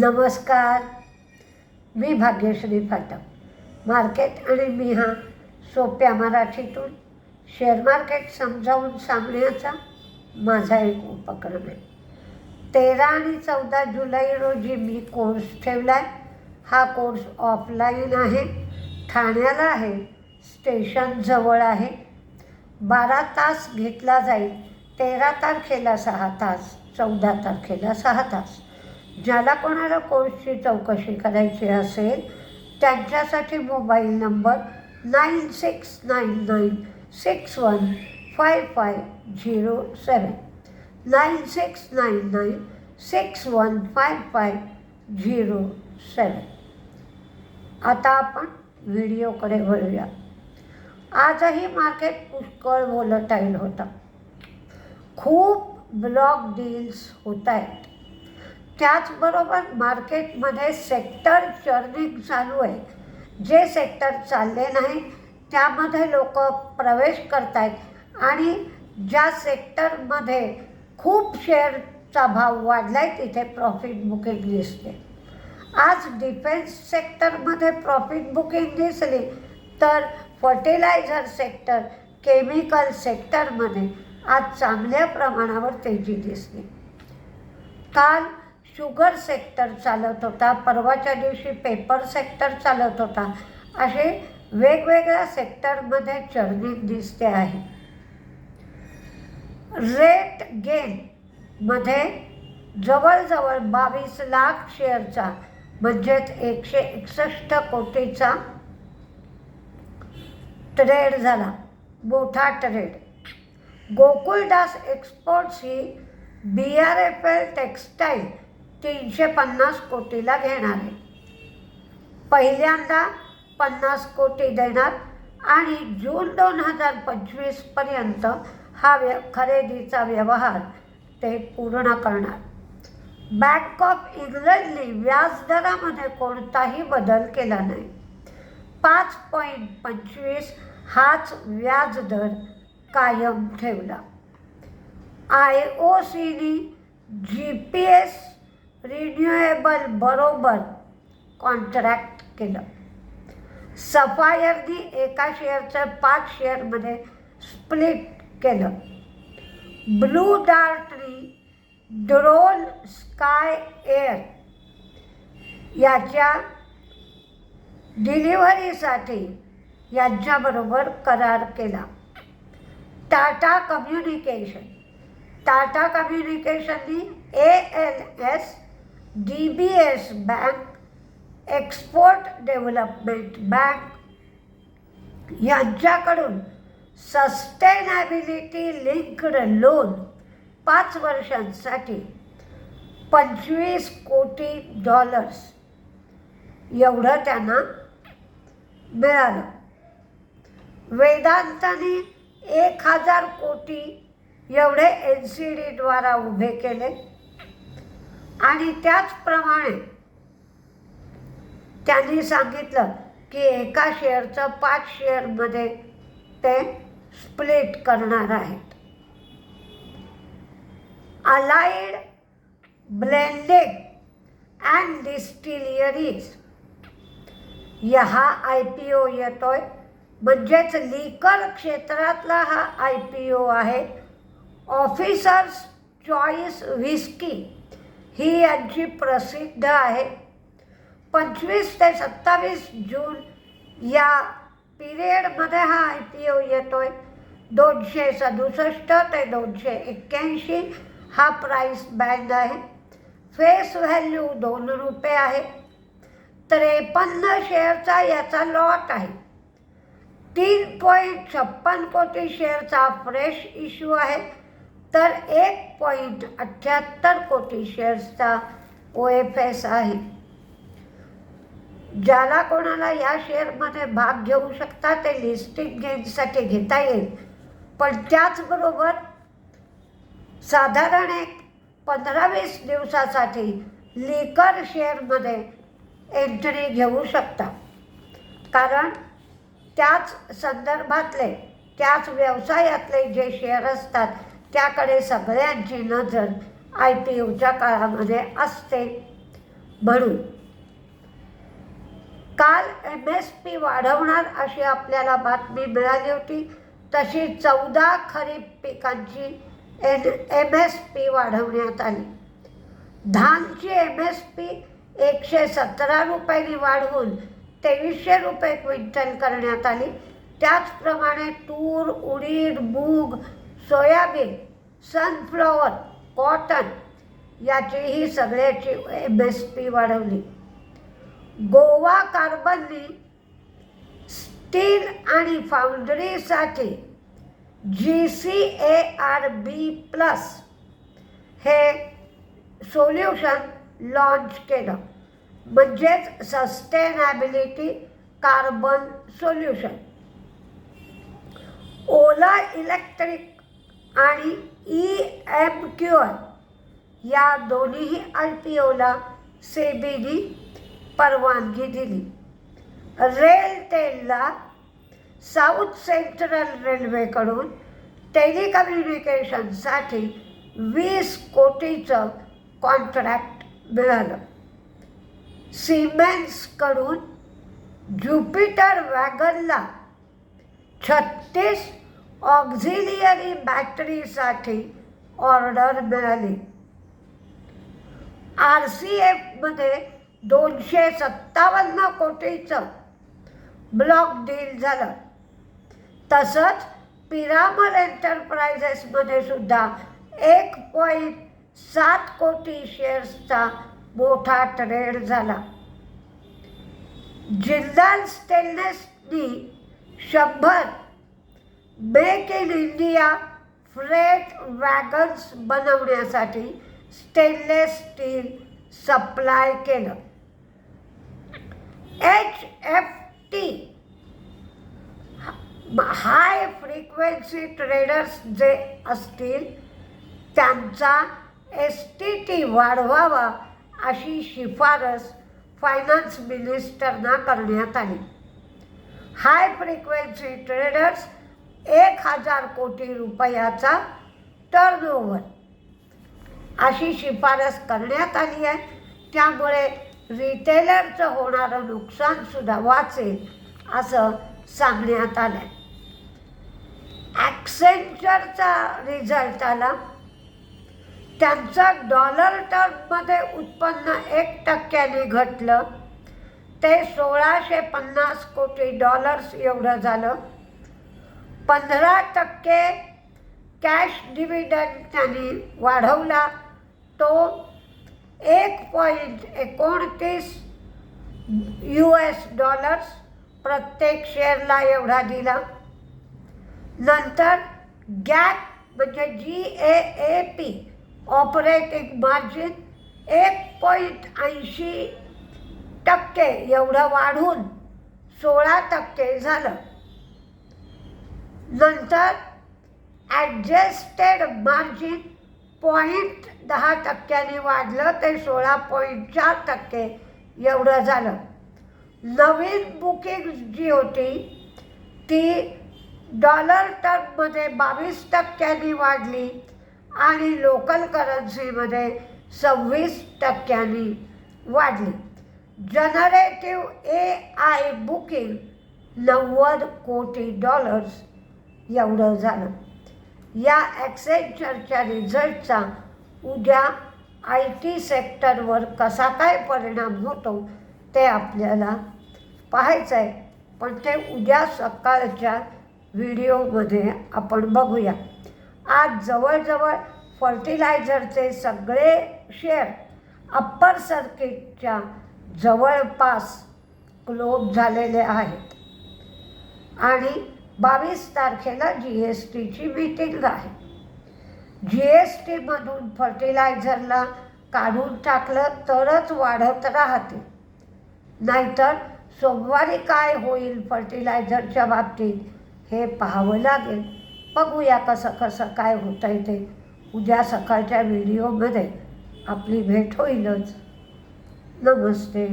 नमस्कार. मी भाग्यश्री फाटक. मार्केट आणि मी हा सोप्या मराठीतून शेअर मार्केट समजावून सांगण्याचा माझा एक उपक्रम आहे. तेरा आणि चौदा जुलै रोजी मी कोर्स ठेवला आहे हा कोर्स ऑफलाईन आहे. ठाण्याला आहे. स्टेशन जवळ आहे. बारा तास घेतला जाईल. तेरा तारखेला सहा तास चौदा तारखेला सहा तास. ज्याला कोणाला कोर्सची चौकशी करायची असेल त्यांच्यासाठी mobile number nine six nine nine six one five five zero seven nine six nine nine six one five five zero seven आता आपण व्हिडिओकडे वळूया. आजही मार्केट पुष्कळ वोलटाईल होतं. खूप ब्लॉक डील्स होत आहेत त्याचबरोबर मार्केटमध्ये सेक्टर चर्निंग चालू आहे. जे सेक्टर चालले नाही त्यामध्ये लोक प्रवेश करत आहेत आणि ज्या सेक्टरमध्ये खूप शेअरचा भाव वाढला आहे तिथे प्रॉफिट बुकिंग दिसते. आज डिफेन्स सेक्टरमध्ये प्रॉफिट बुकिंग दिसली तर फर्टिलायझर सेक्टर केमिकल सेक्टरमध्ये आज चांगल्या प्रमाणावर तेजी दिसली. काल शुगर सेक्टर चालत होता. परवाच्या दिवशी पेपर सेक्टर चालत होता. असे वेगवेगळ्या सेक्टरमध्ये चढणी दिसते आहे. रेट गेनमध्ये जवळजवळ बावीस लाख शेअरचा म्हणजेच एकशे एकसष्ट कोटीचा ट्रेड झाला. मोठा ट्रेड गोकुळदास एक्सपोर्ट्स ही B R F L textile तीनशे पन्नास कोटीला घेणार आहे. पहिल्यांदा पन्नास कोटी देणार आणि जून दोन हजार पंचवीसपर्यंत हा व्य खरेदीचा व्यवहार ते पूर्ण करणार. बँक ऑफ इंग्लंडने व्याजदरामध्ये कोणताही बदल केला नाही. पाच पॉईंट पंचवीस हाच व्याजदर कायम ठेवला. आय ओ सीने जी पी एस रिन्युएबल बरोबर कॉन्ट्रॅक्ट केलं. सफायरनी एका शेअरचं पाच शेअरमध्ये स्प्लिट केलं. ब्लू डार्टनी ड्रोन स्काय एअर याच्या डिलिव्हरीसाठी यांच्याबरोबर करार केला. Tata communication Tata कम्युनिकेशननी A L S D B S bank export development bank यांच्याकडून सस्टेनॅबिलिटी लिंक्ड लोन पाच वर्षांसाठी पंचवीस कोटी डॉलर्स एवढं त्यांना मिळालं. वेदांताने एक हजार कोटी एवढे एन सी डीद्वारा उभे केले. आणि त्याचप्रमाणे त्यांनी सांगितलं की एका शेअरचं पाच शेअरमध्ये ते स्प्लिट करणार आहेत. अलाइड ब्लेंडिंग अँड डिस्टिलियरीज या हा आय पी ओ येतोय. म्हणजेच लिकर क्षेत्रातला हा आय पी ओ आहे. ऑफिसर्स चॉईस व्हिस्की ही यांची प्रसिद्ध आहे. पंचवीस ते सत्तावीस जून या पिरियडमध्ये हा आय पी ओ आहे दोनशे सदुसष्ट ते दोनशे एक्क्याऐंशी हा प्राईस बँड आहे. फेस व्हॅल्यू दोन रुपये आहे. त्रेपन्न शेअरचा याचा लॉट आहे. तीन पॉईंट छप्पन कोटी शेअरचा फ्रेश इश्यू आहे. तर एक पॉईंट अठ्ठ्याहत्तर कोटी शेअर्सचा ओ एफ एस आहे. ज्याला कोणाला या शेअरमध्ये भाग घेऊ शकता ते लिस्टिंग गेनसाठी घेता येईल. पण त्याचबरोबर साधारण एक पंधरा वीस दिवसासाठी लिकर शेअरमध्ये एंट्री घेऊ शकता. कारण त्याच संदर्भातले त्याच व्यवसायातले जे शेअर असतात त्याकडे सगळ्यांची नजर आय पी यूच्या काळामध्ये असते. म्हणून काल एम एस पी वाढवणार अशी आपल्याला बातमी मिळाली होती तशी चौदा खरीप पिकांची एन एम एस पी वाढवण्यात आली. धानची एम एस पी एकशे सतरा रुपयांनी वाढवून तेवीसशे रुपये क्विंटल करण्यात आली. त्याचप्रमाणे तूर उडीद मूग सोयाबीन सनफ्लॉवर कॉटन याचीही सगळ्याची एम एस पी वाढवली. गोवा कार्बनने स्टील आणि फाउंड्रीसाठी G C A R B plus हे सोल्युशन लॉन्च केलं. म्हणजेच sustainability carbon solution Ola electric आणि ई एम क्यू या दोन्हीही आय पी ओला सेबीनी परवानगी दिली. रेलटेलला साऊथ सेंट्रल रेल्वेकडून टेलिकम्युनिकेशनसाठी वीस कोटीचं कॉन्ट्रॅक्ट मिळालं. सिमेन्सकडून ज्युपिटर वॅगनला छत्तीस ऑक्झिलियरी बॅटरीसाठी ऑर्डर मिळाली. आर सी एफमध्ये दोनशे सत्तावन्न कोटीचं ब्लॉक डील झालं. तसंच पिरामल एंटरप्राइजेसमध्ये सुद्धा एक पॉईंट सात कोटी शेअर्सचा मोठा ट्रेड झाला. जिंदाल स्टेनलेसनी शंभर make in India freight wagons बनवण्यासाठी स्टेनलेस स्टील सप्लाय केलं. H F T high frequency traders जे असतील त्यांचा एस टी टी वाढवावा अशी शिफारस फायनान्स मिनिस्टरना करण्यात आली. हाय फ्रिक्वेन्सी ट्रेडर्स एक हजार कोटी रुपयाचा टर्नओव्हर अशी शिफारस करण्यात आली आहे. त्यामुळे रिटेलरचं होणारं नुकसानसुद्धा वाचेल असं सांगण्यात आलं आहे ॲक्सेंचरचा रिझल्ट आला. त्यांचं डॉलर टर्ममध्ये उत्पन्न एक टक्क्याने घटलं. ते सोळाशे पन्नास कोटी डॉलर्स एवढं झालं. पंधरा टक्के कॅश डिव्हिडंड त्याने वाढवला. तो एक पॉईंट एकोणतीस यू एस डॉलर्स प्रत्येक शेअरला एवढा दिला. नंतर गॅप म्हणजे G A A P operating margin एक पॉईंट ऐंशी टक्के एवढं वाढून सोळा टक्के झालं. नंतर ॲडजस्टेड मार्जिन पॉईंट दहा टक्क्यांनी वाढलं ते सोळा पॉईंट चार टक्के एवढं झालं. नवीन बुकिंग जी होती ती डॉलर टर्ममध्ये बावीस टक्क्यांनी वाढली आणि लोकल करन्सीमध्ये सव्वीस टक्क्यांनी वाढली. जनरेटिव्ह ए आय बुकिंग नव्वद कोटी डॉलर्स एवढं झालं. या ॲक्सेंचरच्या रिझल्टचा उद्या आय टी सेक्टरवर कसा काय परिणाम होतो ते आपल्याला पाहायचं आहे पण ते उद्या सकाळच्या व्हिडिओमध्ये आपण बघूया. आज जवळजवळ फर्टिलायझरचे सगळे शेअर अप्पर सर्किटच्या जवळपास क्लोज झालेले आहेत. आणि बावीस तारखेला जी एस टीची मीटिंग आहे. जी एस टीमधून फर्टिलायझरला काढून टाकलं तरच वाढत राहते. नाहीतर सोमवारी काय होईल फर्टिलायझरच्या बाबतीत हे पाहावं लागेल. बघूया कसं कसं काय होतं आहे ते उद्या सकाळच्या व्हिडिओमध्ये आपली भेट होईलच. नमस्ते.